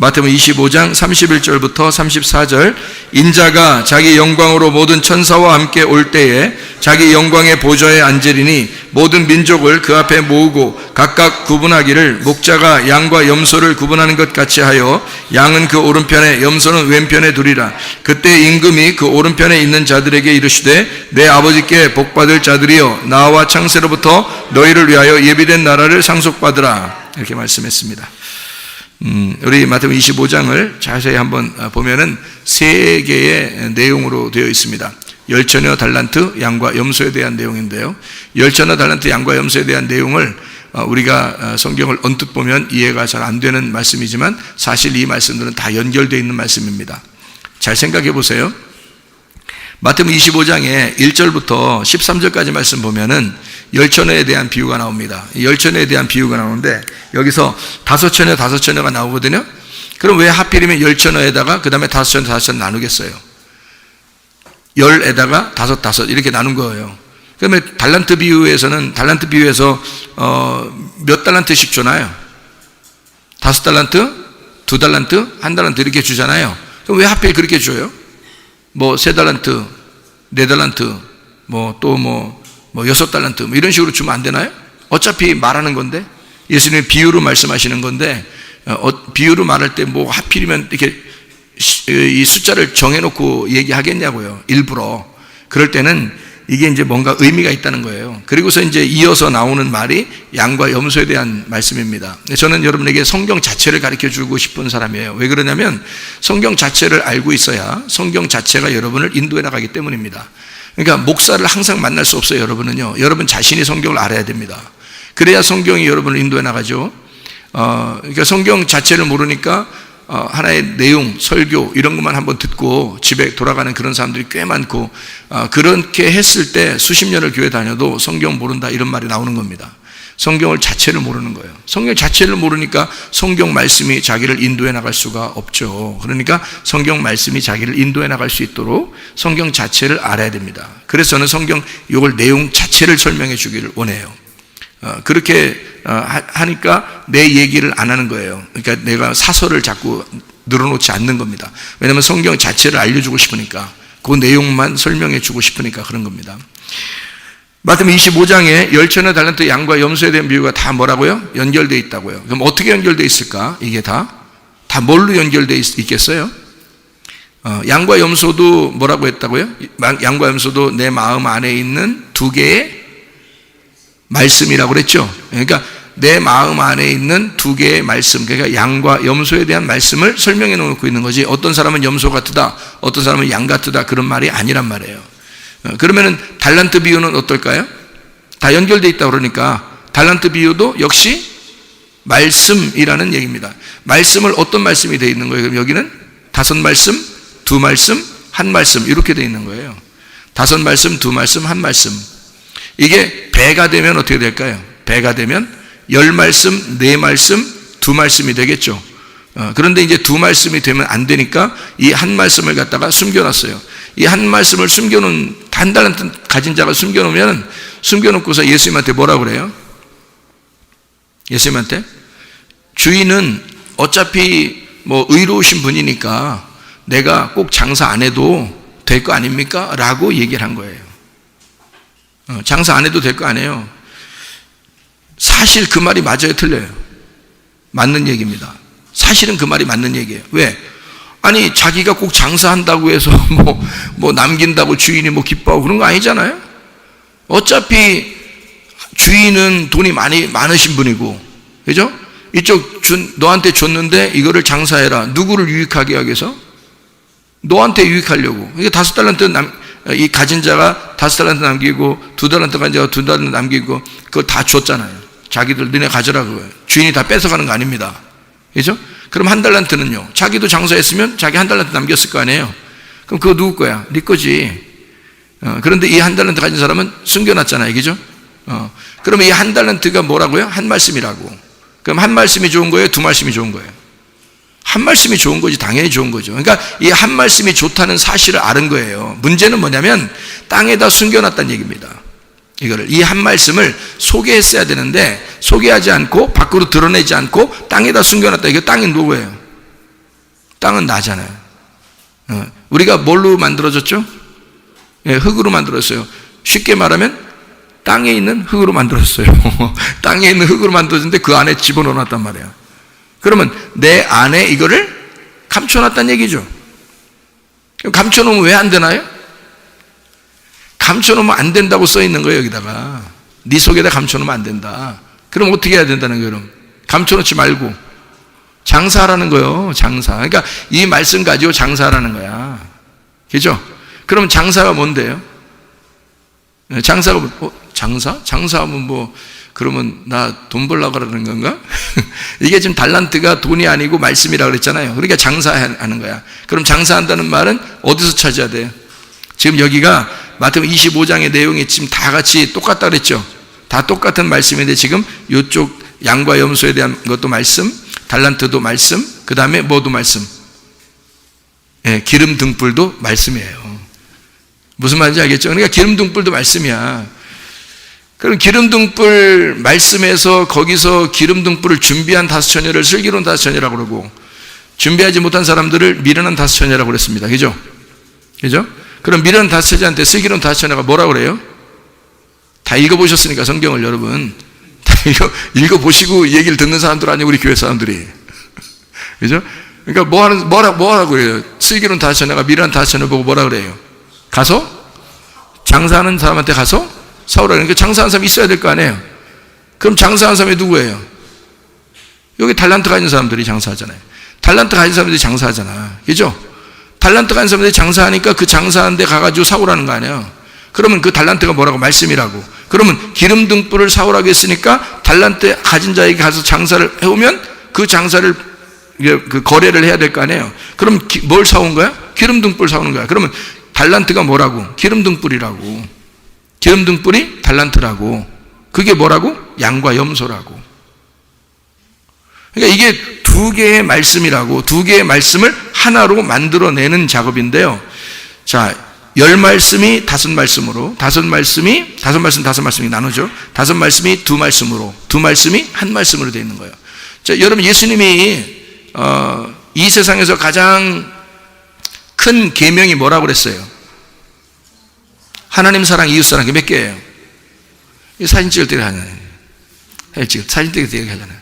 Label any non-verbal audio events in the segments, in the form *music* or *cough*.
마태복음 25장 31절부터 34절. 인자가 자기 영광으로 모든 천사와 함께 올 때에 자기 영광의 보좌에 앉으리니 모든 민족을 그 앞에 모으고 각각 구분하기를 목자가 양과 염소를 구분하는 것 같이 하여 양은 그 오른편에 염소는 왼편에 두리라. 그때 임금이 그 오른편에 있는 자들에게 이르시되 내 아버지께 복받을 자들이여 나와 창세로부터 너희를 위하여 예비된 나라를 상속받으라. 이렇게 말씀했습니다. 음, 우리 마태복음 25장을 자세히 한번 어, 보면은 세 개의 내용으로 되어 있습니다. 열천여 달란트 양과 염소에 대한 내용인데요. 열천여 달란트 양과 염소에 대한 내용을 어, 우리가 어, 성경을 언뜻 보면 이해가 잘 안 되는 말씀이지만 사실 이 말씀들은 다 연결되어 있는 말씀입니다. 잘 생각해 보세요. 마태복음 25장에 1절부터 13절까지 말씀 보면은 열천회에 대한 비유가 나옵니다. 이 열천회에 대한 비유가 나오는데 여기서 다섯 천회 다섯 천회가 나오거든요. 그럼 왜 하필이면 열천회에다가 그 다음에 다섯 천회 다섯 천회 나누겠어요? 열에다가 다섯 다섯 이렇게 나눈 거예요. 그러면 달란트 비유에서는 달란트 비유에서 어, 몇 달란트씩 주나요? 다섯 달란트, 두 달란트, 한 달란트 이렇게 주잖아요. 그럼 왜 하필 그렇게 줘요? 뭐 세 달란트, 네 달란트, 뭐 또 뭐 뭐 여섯 달란트 뭐 이런 식으로 주면 안 되나요? 어차피 말하는 건데 예수님이 비유로 말씀하시는 건데 어, 비유로 말할 때 뭐 하필이면 이렇게 이 숫자를 정해놓고 얘기하겠냐고요. 일부러 그럴 때는 이게 이제 뭔가 의미가 있다는 거예요. 그리고서 이제 이어서 나오는 말이 양과 염소에 대한 말씀입니다. 저는 여러분에게 성경 자체를 가르쳐 주고 싶은 사람이에요. 왜 그러냐면 성경 자체를 알고 있어야 성경 자체가 여러분을 인도해 나가기 때문입니다. 그러니까 목사를 항상 만날 수 없어요, 여러분은요. 여러분 자신이 성경을 알아야 됩니다. 그래야 성경이 여러분을 인도해 나가죠. 어, 그러니까 성경 자체를 모르니까 어, 하나의 내용, 설교 이런 것만 한번 듣고 집에 돌아가는 그런 사람들이 꽤 많고 어, 그렇게 했을 때 수십 년을 교회 다녀도 성경 모른다 이런 말이 나오는 겁니다. 성경을 자체를 모르는 거예요. 성경 자체를 모르니까 성경 말씀이 자기를 인도해 나갈 수가 없죠. 그러니까 성경 말씀이 자기를 인도해 나갈 수 있도록 성경 자체를 알아야 됩니다. 그래서 저는 성경 이걸 내용 자체를 설명해 주기를 원해요. 어, 그렇게 어, 하니까 내 얘기를 안 하는 거예요. 그러니까 내가 사설을 자꾸 늘어놓지 않는 겁니다. 왜냐하면 성경 자체를 알려주고 싶으니까 그 내용만 설명해 주고 싶으니까 그런 겁니다. 마태복음 25장에 열천의 달란트 양과 염소에 대한 비유가 다 뭐라고요? 연결되어 있다고요. 그럼 어떻게 연결되어 있을까? 이게 다? 다 뭘로 연결되어 있겠어요? 어, 양과 염소도 뭐라고 했다고요? 양과 염소도 내 마음 안에 있는 두 개의 말씀이라고 그랬죠. 그러니까 내 마음 안에 있는 두 개의 말씀, 그러니까 양과 염소에 대한 말씀을 설명해 놓고 있는 거지. 어떤 사람은 염소 같으다, 어떤 사람은 양 같으다 그런 말이 아니란 말이에요. 어, 그러면은 달란트 비유는 어떨까요? 다 연결돼 있다 그러니까 달란트 비유도 역시 말씀이라는 얘기입니다. 말씀을 어떤 말씀이 되어 있는 거예요? 그럼 여기는 다섯 말씀, 두 말씀, 한 말씀 이렇게 되어 있는 거예요. 다섯 말씀, 두 말씀, 한 말씀. 이게 배가 되면 어떻게 될까요? 배가 되면 열 말씀, 네 말씀, 두 말씀이 되겠죠. 어, 그런데 이제 두 말씀이 되면 안 되니까 이 한 말씀을 갖다가 숨겨놨어요. 이 한 말씀을 숨겨놓은 한 달란트 가진 자가 숨겨놓으면 숨겨놓고서 예수님한테 뭐라 그래요? 예수님한테 주인은 어차피 뭐 의로우신 분이니까 내가 꼭 장사 안 해도 될 거 아닙니까? 라고 얘기를 한 거예요. 어, 장사 안 해도 될 거 아니에요. 사실 그 말이 맞아요, 틀려요? 맞는 얘기입니다. 사실은 그 말이 맞는 얘기예요. 왜? 아니, 자기가 꼭 장사한다고 해서 *laughs* 뭐, 뭐 남긴다고 주인이 뭐 기뻐하고 그런 거 아니잖아요? 어차피 주인은 돈이 많이, 많으신 분이고, 그죠? 이쪽 준, 너한테 줬는데 이거를 장사해라. 누구를 유익하게 하기 위해서? 너한테 유익하려고. 이게 다섯 달란트 남, 이 가진 자가 다섯 달란트 남기고 두 달란트 가진 자가 두 달란트 남기고 그걸 다 줬잖아요. 자기들 너네 가져라 그거예요. 주인이 다 뺏어가는 거 아닙니다. 그죠? 그럼 한 달란트는요. 자기도 장사했으면 자기 한 달란트 남겼을 거 아니에요. 그럼 그거 누구 거야? 네 거지. 어, 그런데 이 한 달란트 가진 사람은 숨겨놨잖아요. 그죠? 어, 그러면 이 한 달란트가 뭐라고요? 한 말씀이라고. 그럼 한 말씀이 좋은 거예요? 두 말씀이 좋은 거예요? 한 말씀이 좋은 거지 당연히 좋은 거죠. 그러니까 이 한 말씀이 좋다는 사실을 아는 거예요. 문제는 뭐냐면 땅에다 숨겨놨다는 얘기입니다. 이거를 이 한 말씀을 소개했어야 되는데 소개하지 않고 밖으로 드러내지 않고 땅에다 숨겨놨다. 이게 땅이 누구예요? 땅은 나잖아요. 어, 우리가 뭘로 만들어졌죠? 예, 흙으로 만들었어요. 쉽게 말하면 땅에 있는 흙으로 만들었어요. *laughs* 땅에 있는 흙으로 만들었는데 그 안에 집어넣어놨단 말이에요. 그러면 내 안에 이거를 감춰놨다는 얘기죠. 감춰놓으면 왜 안 되나요? 감춰놓으면 안 된다고 써 있는 거예요, 여기다가. 네 속에다 감춰놓으면 안 된다. 그럼 어떻게 해야 된다는 거예요, 그럼? 감춰놓지 말고. 장사하라는 거예요, 장사. 그러니까 이 말씀 가지고 장사하라는 거야. 그죠? 그럼 장사가 뭔데요? 네, 장사가, 뭐- 어, 장사? 장사하면 뭐, 그러면 나 돈 벌려고 그러는 건가? *laughs* 이게 지금 달란트가 돈이 아니고 말씀이라고 그랬잖아요. 그러니까 장사하는 거야. 그럼 장사한다는 말은 어디서 찾아야 돼요? 지금 여기가 마태복음 25장의 내용이 지금 다 같이 똑같다 그랬죠. 다 똑같은 말씀인데 지금 이쪽 양과 염소에 대한 것도 말씀, 달란트도 말씀, 그 다음에 뭐도 말씀. 예, 기름 등불도 말씀이에요. 무슨 말인지 알겠죠? 그러니까 기름 등불도 말씀이야. 그럼 기름 등불 말씀에서 거기서 기름 등불을 준비한 다섯 처녀를 슬기로운 다섯 처녀라고 그러고 준비하지 못한 사람들을 미련한 다섯 처녀라고 그랬습니다. 그죠? 그죠? 그럼 미련한 다섯 처녀한테 슬기로운 다섯 처녀가 뭐라고 그래요? 다 읽어보셨으니까 성경을 여러분 *laughs* 다 읽어, 읽어보시고 이 얘기를 듣는 사람들 아니고 우리 교회 사람들이 *laughs* 그죠? 그러니까 뭐 하는, 뭐라, 뭐 하라고 그래요? 슬기로운 다섯 처녀가 미련한 다섯 처녀 보고 뭐라 그래요? 가서 장사하는 사람한테 가서 사오라 그러니까 장사하는 사람이 있어야 될 거 아니에요? 그럼 장사하는 사람이 누구예요? 여기 달란트 가진 사람들이 장사하잖아요. 달란트 가진 사람들이 장사하잖아. 그죠? 달란트 가진 사람들이 장사하니까 그 장사하는 데 가가지고 사오라는 거 아니에요? 그러면 그 달란트가 뭐라고? 말씀이라고. 그러면 기름 등불을 사오라고 했으니까 달란트 가진 자에게 가서 장사를 해오면 그 장사를 그 거래를 해야 될 거 아니에요? 그럼 기- 뭘 사온 거야? 기름 등불 사오는 거야. 그러면 달란트가 뭐라고? 기름 등불이라고. 기름 등불이 달란트라고. 그게 뭐라고? 양과 염소라고. 그러니까 이게 두 개의 말씀이라고 두 개의 말씀을 하나로 만들어내는 작업인데요. 자, 열 말씀이 다섯 말씀으로, 다섯 말씀이, 다섯 말씀, 다섯 말씀이 나누죠. 다섯 말씀이 두 말씀으로, 두 말씀이 한 말씀으로 되어 있는 거예요. 자, 여러분, 예수님이, 어, 이 세상에서 가장 큰 계명이 뭐라고 그랬어요? 하나님 사랑, 이웃 사랑, 몇 개예요? 이 사진 찍을 때 하잖아요. 사진 찍을, 사진 찍을 때 하잖아요.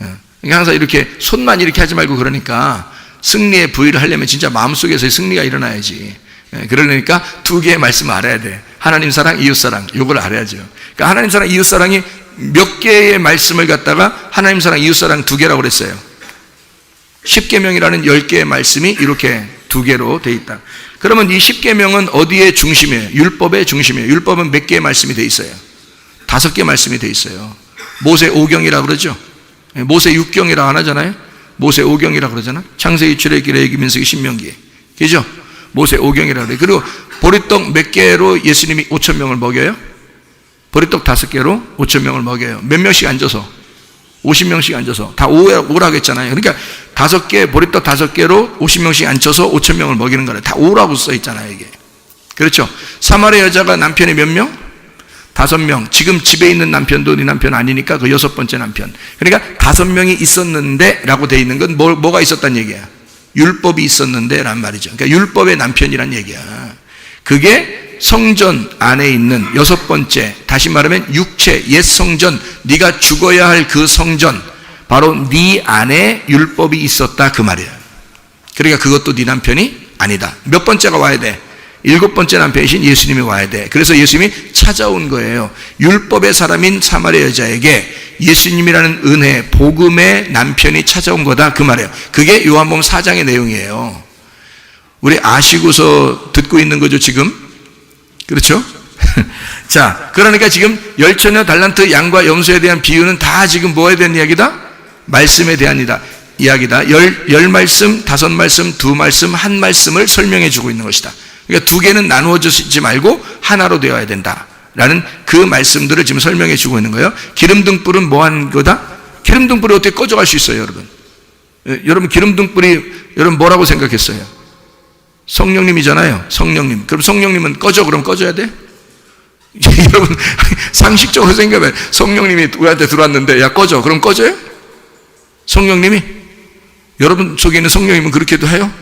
어. 그러니까 항상 이렇게 손만 이렇게 하지 말고 그러니까 승리의 부위를 하려면 진짜 마음속에서의 승리가 일어나야지. 예, 그러니까 두 개의 말씀을 알아야 돼. 하나님 사랑, 이웃 사랑. 요걸 알아야죠. 그러니까 하나님 사랑, 이웃 사랑이 몇 개의 말씀을 갖다가 하나님 사랑, 이웃 사랑 두 개라고 그랬어요. 십계명이라는 열 개의 말씀이 이렇게 두 개로 돼 있다. 그러면 이 십계명은 어디에 중심이에요? 율법의 중심이에요. 율법은 몇 개의 말씀이 돼 있어요? 다섯 개 말씀이 돼 있어요. 모세 오경이라 그러죠. 예, 모세 육경이라 안 하잖아요. 모세 오경이라 그러잖아. 창세기, 출애기, 레위기, 민수기, 신명기. 그죠? 모세 오경이라 그래. 그리고 보리떡 몇 개로 예수님이 5천 명을 먹여요? 보리떡 다섯 개로 5천 명을 먹여요. 몇 명씩 앉아서? 50명씩 앉아서 다 오라고 했잖아요. 그러니까 다섯 개 보리떡 다섯 개로 50명씩 앉혀서 5천 명을 먹이는 거래. 다 오라고 써 있잖아요, 이게. 그렇죠? 사마리 여자가 남편이 몇 명? 다섯 명. 지금 집에 있는 남편도 네 남편 아니니까 그 여섯 번째 남편. 그러니까 다섯 명이 있었는데 라고 돼 있는 건 뭐, 뭐가 있었단 얘기야? 율법이 있었는데 란 말이죠. 그러니까 율법의 남편이란 얘기야. 그게 성전 안에 있는 여섯 번째, 다시 말하면 육체, 옛 성전, 네가 죽어야 할 그 성전, 바로 네 안에 율법이 있었다 그 말이야. 그러니까 그것도 네 남편이 아니다. 몇 번째가 와야 돼? 일곱 번째 남편이신 예수님이 와야 돼. 그래서 예수님이 찾아온 거예요. 율법의 사람인 사마리아 여자에게 예수님이라는 은혜, 복음의 남편이 찾아온 거다. 그 말이에요. 그게 요한복음 4장의 내용이에요. 우리 아시고서 듣고 있는 거죠, 지금? 그렇죠? *laughs* 자, 그러니까 지금 열처녀 달란트 양과 염소에 대한 비유는 다 지금 뭐에 대한 이야기다? 말씀에 대한이다. 이야기다. 열, 열 말씀, 다섯 말씀, 두 말씀, 한 말씀을 설명해 주고 있는 것이다. 그러니까 두 개는 나누어지지 말고 하나로 되어야 된다. 라는 그 말씀들을 지금 설명해 주고 있는 거예요. 기름 등불은 뭐 하는 거다? 기름 등불이 어떻게 꺼져갈 수 있어요, 여러분? 예, 여러분, 기름 등불이, 여러분 뭐라고 생각했어요? 성령님이잖아요. 성령님. 그럼 성령님은 꺼져, 그럼 꺼져야 돼? *laughs* 여러분, *laughs* 상식적으로 생각하면 성령님이 우리한테 들어왔는데, 야, 꺼져. 그럼 꺼져요? 성령님이? 여러분 속에 있는 성령이면 그렇게도 해요?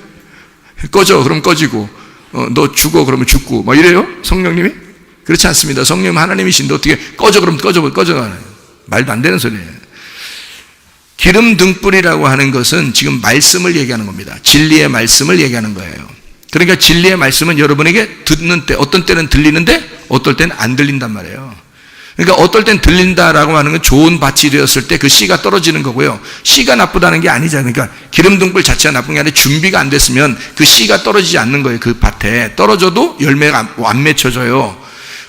꺼져 그럼 꺼지고 어, 너 죽어 그러면 죽고 뭐 이래요? 성령님이? 그렇지 않습니다. 성령 하나님이신데 어떻게 꺼져 그럼 꺼져 꺼져 말도 안 되는 소리예요. 기름 등불이라고 하는 것은 지금 말씀을 얘기하는 겁니다. 진리의 말씀을 얘기하는 거예요. 그러니까 진리의 말씀은 여러분에게 듣는 때 어떤 때는 들리는데 어떨 때는 안 들린단 말이에요. 그러니까 어떨 땐 들린다라고 하는 건 좋은 밭이 되었을 때 그 씨가 떨어지는 거고요. 씨가 나쁘다는 게 아니잖아요. 그러니까 기름 등불 자체가 나쁜 게 아니라 준비가 안 됐으면 그 씨가 떨어지지 않는 거예요. 그 밭에 떨어져도 열매가 안 맺혀져요.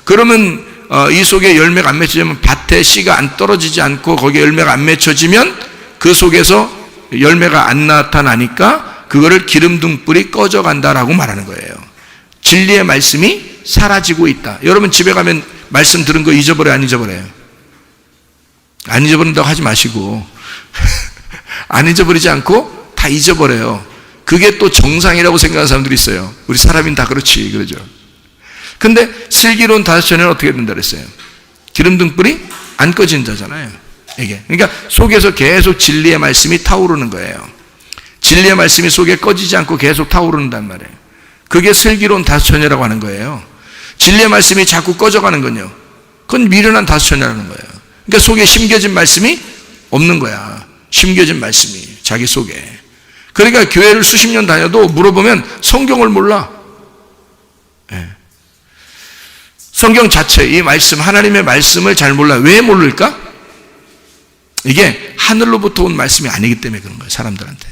그러면 어, 이 속에 열매가 안 맺혀지면 밭에 씨가 안 떨어지지 않고 거기에 열매가 안 맺혀지면 그 속에서 열매가 안 나타나니까 그거를 기름 등불이 꺼져 간다라고 말하는 거예요. 진리의 말씀이 사라지고 있다. 여러분 집에 가면 말씀 들은 거 잊어버려 안 잊어버려요? 안 잊어버린다고 하지 마시고 *laughs* 안 잊어버리지 않고 다 잊어버려요. 그게 또 정상이라고 생각하는 사람들이 있어요. 우리 사람인 다 그렇지 그러죠. 근데 슬기로운 다섯 전에는 어떻게 된다 그랬어요? 기름 등 불이 안 꺼진다잖아요. 이게 그러니까 속에서 계속 진리의 말씀이 타오르는 거예요. 진리의 말씀이 속에 꺼지지 않고 계속 타오르는단 말이에요. 그게 슬기로운 다섯 처녀라고 하는 거예요. 진리의 말씀이 자꾸 꺼져가는 건요. 그건 미련한 다섯 처녀라는 거예요. 그러니까 속에 심겨진 말씀이 없는 거야. 심겨진 말씀이 자기 속에. 그러니까 교회를 수십 년 다녀도 물어보면 성경을 몰라. 예. 성경 자체, 이 말씀, 하나님의 말씀을 잘 몰라. 왜 모를까? 이게 하늘로부터 온 말씀이 아니기 때문에 그런 거예요, 사람들한테.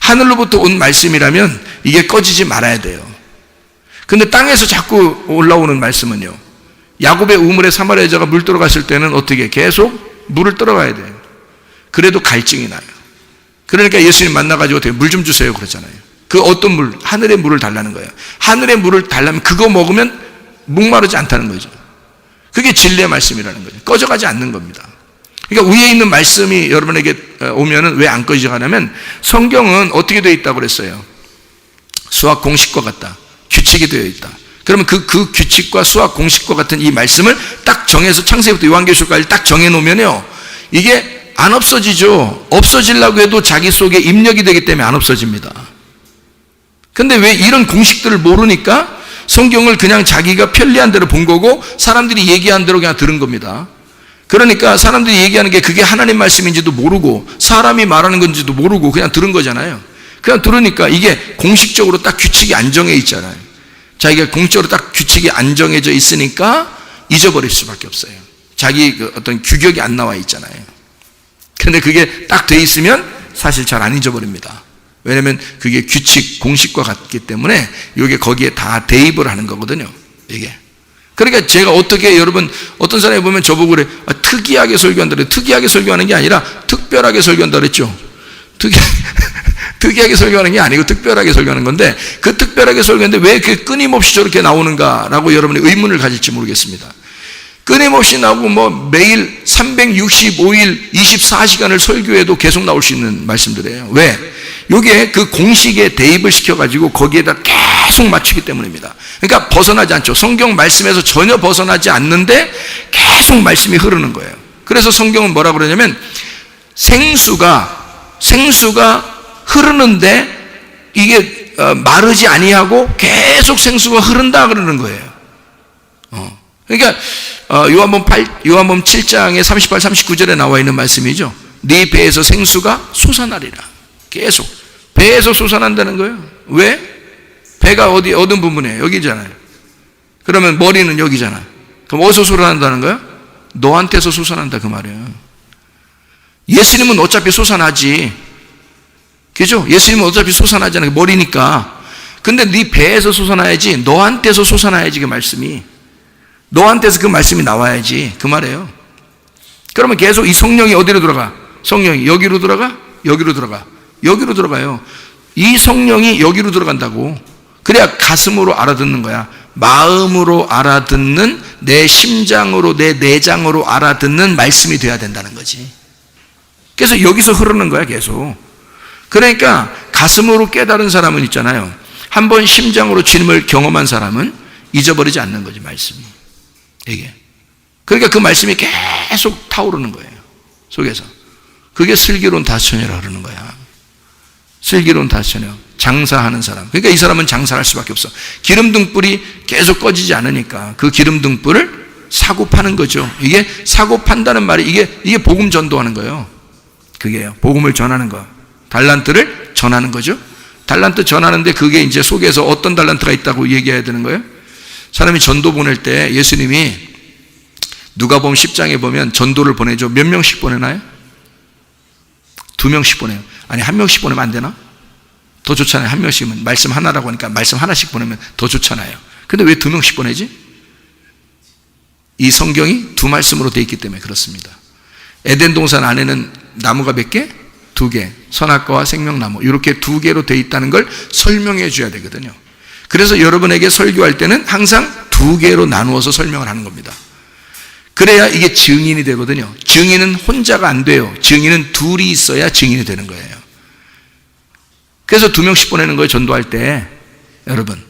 하늘로부터 온 말씀이라면 이게 꺼지지 말아야 돼요. 근데 땅에서 자꾸 올라오는 말씀은요. 야곱의 우물에 사마리아 여자가 물 들어갔을 때는 어떻게 계속 물을 들어가야 돼요. 그래도 갈증이 나요. 그러니까 예수님 만나가지고 어떻게 물 좀 주세요 그러잖아요. 그 어떤 물? 하늘의 물을 달라는 거예요. 하늘의 물을 달라면 그거 먹으면 목마르지 않다는 거죠. 그게 진리의 말씀이라는 거죠. 꺼져가지 않는 겁니다. 그러니까 위에 있는 말씀이 여러분에게 오면은 왜 안 꺼져가냐면 성경은 어떻게 되어 있다고 그랬어요? 수학 공식과 같다. 규칙이 되어 있다. 그러면 그, 그 규칙과 수학 공식과 같은 이 말씀을 딱 정해서 창세부터 요한계시록까지 딱 정해놓으면요. 이게 안 없어지죠. 없어지려고 해도 자기 속에 입력이 되기 때문에 안 없어집니다. 근데 왜 이런 공식들을 모르니까 성경을 그냥 자기가 편리한 대로 본 거고 사람들이 얘기한 대로 그냥 들은 겁니다. 그러니까 사람들이 얘기하는 게 그게 하나님 말씀인지도 모르고 사람이 말하는 건지도 모르고 그냥 들은 거잖아요. 그냥 들으니까 이게 공식적으로 딱 규칙이 안정해 있잖아요. 자기가 공식적으로 딱 규칙이 안정해져 있으니까 잊어버릴 수밖에 없어요. 자기 그 어떤 규격이 안 나와 있잖아요. 근데 그게 딱 돼 있으면 사실 잘 안 잊어버립니다. 왜냐면 그게 규칙, 공식과 같기 때문에 이게 거기에 다 대입을 하는 거거든요. 이게. 그러니까 제가 어떻게 여러분 어떤 사람이 보면 저보고 그래 아, 특이하게 설교한다 그래 특이하게 설교하는 게 아니라 특별하게 설교한다 그랬죠 특이, *laughs* 특이하게 설교하는 게 아니고 특별하게 설교하는 건데 그 특별하게 설교하는데 왜 그 끊임없이 저렇게 나오는가라고 여러분이 의문을 가질지 모르겠습니다 끊임없이 나오고 뭐 매일 365일 24시간을 설교해도 계속 나올 수 있는 말씀들이에요 왜? 요게 그 공식에 대입을 시켜가지고 거기에다 계속 맞추기 때문입니다. 그러니까 벗어나지 않죠. 성경 말씀에서 전혀 벗어나지 않는데 계속 말씀이 흐르는 거예요. 그래서 성경은 뭐라 그러냐면 생수가 생수가 흐르는데 이게 어, 마르지 아니하고 계속 생수가 흐른다 그러는 거예요. 어. 그러니까 어, 요한복음 8 요한복음 7장에 38 39절에 나와 있는 말씀이죠. 네 배에서 생수가 솟아나리라. 계속 배에서 솟아난다는 거예요. 왜? 배가 어디 어떤 부분에 여기잖아요. 그러면 머리는 여기잖아. 그럼 어디서 솟아난다는 거야? 너한테서 솟아난다 그 말이에요. 예수님은 어차피 솟아나지. 그죠? 예수님은 어차피 솟아나잖아요. 머리니까. 근데 네 배에서 솟아나야지. 너한테서 솟아나야지 그 말씀이. 너한테서 그 말씀이 나와야지. 그 말이에요. 그러면 계속 이 성령이 어디로 들어가? 성령이 여기로 들어가? 여기로 들어가. 여기로 들어가요. 이 성령이 여기로 들어간다고. 그래야 가슴으로 알아듣는 거야. 마음으로 알아듣는 내 심장으로 내 내장으로 알아듣는 말씀이 돼야 된다는 거지. 그래서 여기서 흐르는 거야, 계속. 그러니까 가슴으로 깨달은 사람은 있잖아요. 한 번 심장으로 주님을 경험한 사람은 잊어버리지 않는 거지, 말씀이. 이게. 그러니까 그 말씀이 계속 타오르는 거예요. 속에서. 그게 슬기로운 다천이라 그러는 거야. 슬기로운 다스녀. 장사하는 사람. 그러니까 이 사람은 장사할 수밖에 없어. 기름등불이 계속 꺼지지 않으니까 그 기름등불을 사고 파는 거죠. 이게 사고 판다는 말이 이게 이게 복음 전도하는 거예요. 그게요. 복음을 전하는 거. 달란트를 전하는 거죠. 달란트 전하는데 그게 이제 속에서 어떤 달란트가 있다고 얘기해야 되는 거예요? 사람이 전도 보낼 때 예수님이 누가 보면 10장에 보면 전도를 보내죠. 몇 명씩 보내나요? 두 명씩 보내요. 아니, 한 명씩 보내면 안 되나? 더 좋잖아요. 한 명씩은. 말씀 하나라고 하니까 말씀 하나씩 보내면 더 좋잖아요. 근데 왜 두 명씩 보내지? 이 성경이 두 말씀으로 되어 있기 때문에 그렇습니다. 에덴 동산 안에는 나무가 몇 개? 두 개. 선악과와 생명나무. 이렇게 두 개로 되어 있다는 걸 설명해 줘야 되거든요. 그래서 여러분에게 설교할 때는 항상 두 개로 나누어서 설명을 하는 겁니다. 그래야 이게 증인이 되거든요. 증인은 혼자가 안 돼요. 증인은 둘이 있어야 증인이 되는 거예요. 그래서 두 명씩 보내는 거예요. 전도할 때. 여러분.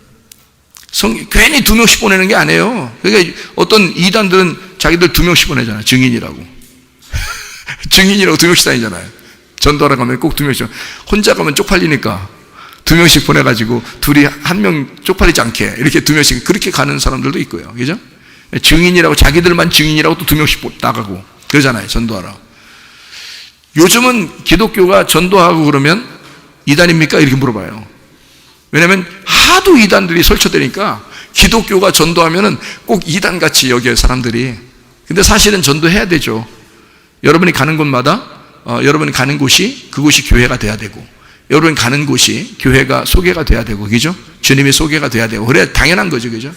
성, 괜히 두 명씩 보내는 게 아니에요. 그러니까 어떤 이단들은 자기들 두 명씩 보내잖아요. 증인이라고. *laughs* 증인이라고 두 명씩 다니잖아요. 전도하러 가면 꼭 두 명씩. 혼자 가면 쪽팔리니까 두 명씩 보내가지고 둘이 한 명 쪽팔리지 않게 이렇게 두 명씩 그렇게 가는 사람들도 있고요. 그죠? 증인이라고 자기들만 증인이라고 또 두 명씩 나가고 그러잖아요. 전도하러. 요즘은 기독교가 전도하고 그러면 이단입니까? 이렇게 물어봐요. 왜냐하면 하도 이단들이 설쳐되니까 기독교가 전도하면은 꼭 이단같이 여겨요, 사람들이. 근데 사실은 전도해야 되죠. 여러분이 가는 곳마다, 어, 여러분이 가는 곳이 그곳이 교회가 돼야 되고, 여러분이 가는 곳이 교회가 소개가 돼야 되고, 그죠? 주님이 소개가 돼야 되고, 그래야 당연한 거죠, 그죠?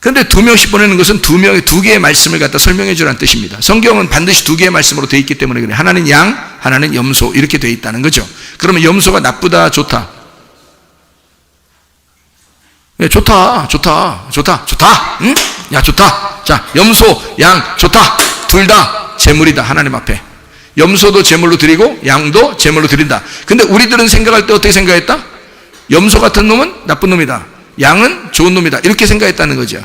근데 두 명씩 보내는 것은 두 명의 두 개의 말씀을 갖다 설명해 주라는 뜻입니다. 성경은 반드시 두 개의 말씀으로 되어 있기 때문에 그래. 하나는 양, 하나는 염소 이렇게 되어 있다는 거죠. 그러면 염소가 나쁘다, 좋다. 네, 좋다, 좋다, 좋다, 좋다. 응? 야, 좋다. 자, 염소, 양, 좋다. 둘다 제물이다. 하나님 앞에. 염소도 제물로 드리고 양도 제물로 드린다. 근데 우리들은 생각할 때 어떻게 생각했다? 염소 같은 놈은 나쁜 놈이다. 양은 좋은 놈이다. 이렇게 생각했다는 거죠.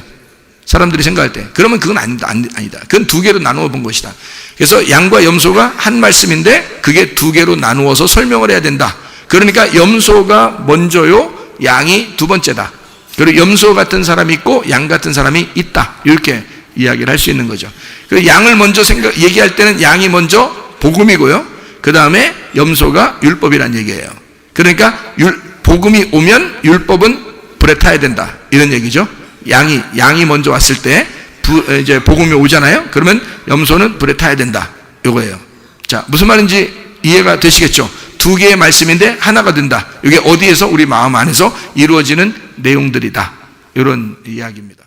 사람들이 생각할 때. 그러면 그건 아니다. 아니다. 그건 두 개로 나누어 본 것이다. 그래서 양과 염소가 한 말씀인데 그게 두 개로 나누어서 설명을 해야 된다. 그러니까 염소가 먼저요, 양이 두 번째다. 그리고 염소 같은 사람이 있고 양 같은 사람이 있다. 이렇게 이야기를 할 수 있는 거죠. 그 양을 먼저 생각, 얘기할 때는 양이 먼저 복음이고요. 그 다음에 염소가 율법이란 얘기예요. 그러니까 율, 복음이 오면 율법은 불에 타야 된다. 이런 얘기죠. 양이, 양이 먼저 왔을 때, 부, 이제 복음이 오잖아요. 그러면 염소는 불에 타야 된다. 요거예요. 자, 무슨 말인지 이해가 되시겠죠? 두 개의 말씀인데 하나가 된다. 이게 어디에서 우리 마음 안에서 이루어지는 내용들이다. 이런 이야기입니다.